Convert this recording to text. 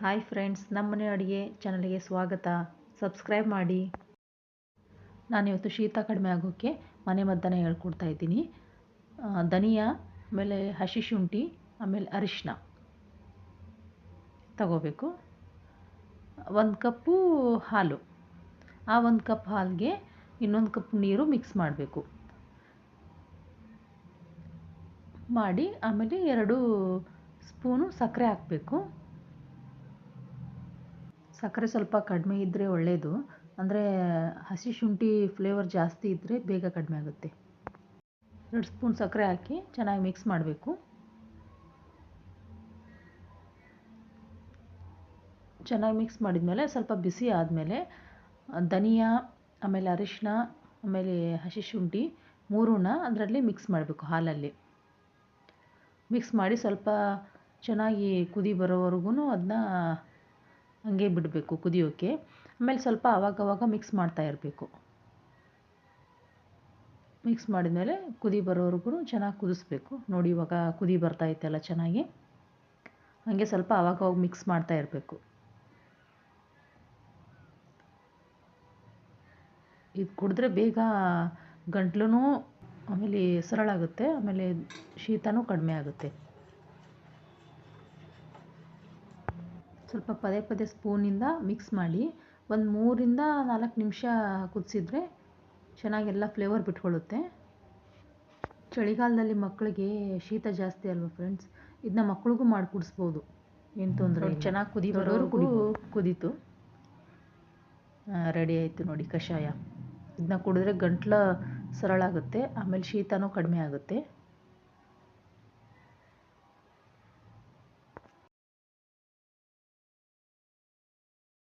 Hi friends ನಮ್ಮನೆ ಅಡುಗೆ ಚಾನಲ್ಗೆ ಸ್ವಾಗತ. ಸಬ್ಸ್ಕ್ರೈಬ್ ಮಾಡಿ. ನಾನಿವತ್ತು ಶೀತ ಕಡಿಮೆ ಆಗೋಕ್ಕೆ ಮನೆ ಮದ್ದನ್ನು ಹೇಳ್ಕೊಡ್ತಾ ಇದ್ದೀನಿ. ಧನಿಯಾ, ಆಮೇಲೆ ಹಸಿ ಶುಂಠಿ, ಆಮೇಲೆ ಅರಿಶಿನ ತಗೋಬೇಕು. ಒಂದು ಕಪ್ಪು ಹಾಲು. ಆ ಒಂದು ಕಪ್ ಹಾಲಿಗೆ ಇನ್ನೊಂದು ಕಪ್ ನೀರು ಮಿಕ್ಸ್ ಮಾಡಬೇಕು. ಮಾಡಿ ಆಮೇಲೆ ಎರಡು ಸ್ಪೂನು ಸಕ್ಕರೆ ಹಾಕಬೇಕು. ಸಕ್ಕರೆ ಸ್ವಲ್ಪ ಕಡಿಮೆ ಇದ್ದರೆ ಒಳ್ಳೆಯದು ಅಂದರೆ ಹಸಿ ಶುಂಠಿ ಫ್ಲೇವರ್ ಜಾಸ್ತಿ ಇದ್ದರೆ ಬೇಗ ಕಡಿಮೆ ಆಗುತ್ತೆ. ಎರಡು ಸ್ಪೂನ್ ಸಕ್ಕರೆ ಹಾಕಿ ಚೆನ್ನಾಗಿ ಮಿಕ್ಸ್ ಮಾಡಬೇಕು. ಚೆನ್ನಾಗಿ ಮಿಕ್ಸ್ ಮಾಡಿದ್ಮೇಲೆ ಸ್ವಲ್ಪ ಬಿಸಿ ಆದಮೇಲೆ ಧನಿಯಾ, ಆಮೇಲೆ ಅರಿಶಿನ ಆಮೇಲೆ ಹಸಿ ಶುಂಠಿ ಮೂರೂನ ಅದರಲ್ಲಿ ಮಿಕ್ಸ್ ಮಾಡಬೇಕು ಹಾಲಲ್ಲಿ. ಮಿಕ್ಸ್ ಮಾಡಿ ಸ್ವಲ್ಪ ಚೆನ್ನಾಗಿ ಕುದಿ ಬರೋವರೆಗೂ ಅದನ್ನ ಹಂಗೆ ಬಿಡಬೇಕು ಕುದಿಯೋಕ್ಕೆ ಆಮೇಲೆ ಸ್ವಲ್ಪ ಅವಾಗವಾಗ ಮಿಕ್ಸ್ ಮಾಡ್ತಾ ಇರಬೇಕು. ಮಿಕ್ಸ್ ಮಾಡಿದ್ಮೇಲೆ ಕುದಿ ಬರೋವರೆಗೂ ಚೆನ್ನಾಗಿ ಕುದಿಸ್ಬೇಕು. ನೋಡಿ ಇವಾಗ ಕುದಿ ಬರ್ತಾ ಇತ್ತಲ್ಲ ಚೆನ್ನಾಗಿ. ಹಾಗೆ ಸ್ವಲ್ಪ ಅವಾಗವಾಗ ಮಿಕ್ಸ್ ಮಾಡ್ತಾ ಇರಬೇಕು. ಇದು ಕುಡಿದ್ರೆ ಬೇಗ ಗಂಟ್ಲು ಆಮೇಲೆ ಸರಳಾಗುತ್ತೆ. ಆಮೇಲೆ ಶೀತನೂ ಕಡಿಮೆ ಆಗುತ್ತೆ. ಸ್ವಲ್ಪ ಪದೇ ಪದೇ ಸ್ಪೂನಿಂದ ಮಿಕ್ಸ್ ಮಾಡಿ ಒಂದು ಮೂರಿಂದ ನಾಲ್ಕು ನಿಮಿಷ ಕುದಿಸಿದ್ರೆ ಚೆನ್ನಾಗೆಲ್ಲ ಫ್ಲೇವರ್ ಬಿಟ್ಕೊಳ್ಳುತ್ತೆ. ಚಳಿಗಾಲದಲ್ಲಿ ಮಕ್ಕಳಿಗೆ ಶೀತ ಜಾಸ್ತಿ ಅಲ್ವಾ ಫ್ರೆಂಡ್ಸ್ ಇದನ್ನ ಮಕ್ಳಿಗೂ ಮಾಡಿ ಕುಡಿಸ್ಬೋದು ಏನು ತೊಂದರೆ ಚೆನ್ನಾಗಿ ಕುದಿ ಬರೋರು ಕುಡಿ ಕುದೀತು. ರೆಡಿ ಆಯಿತು ನೋಡಿ ಕಷಾಯ. ಇದನ್ನ ಕುಡಿದ್ರೆ ಗಂಟ್ಲು ಸರಳಾಗುತ್ತೆ ಆಮೇಲೆ ಶೀತನೂ ಕಡಿಮೆ ಆಗುತ್ತೆ.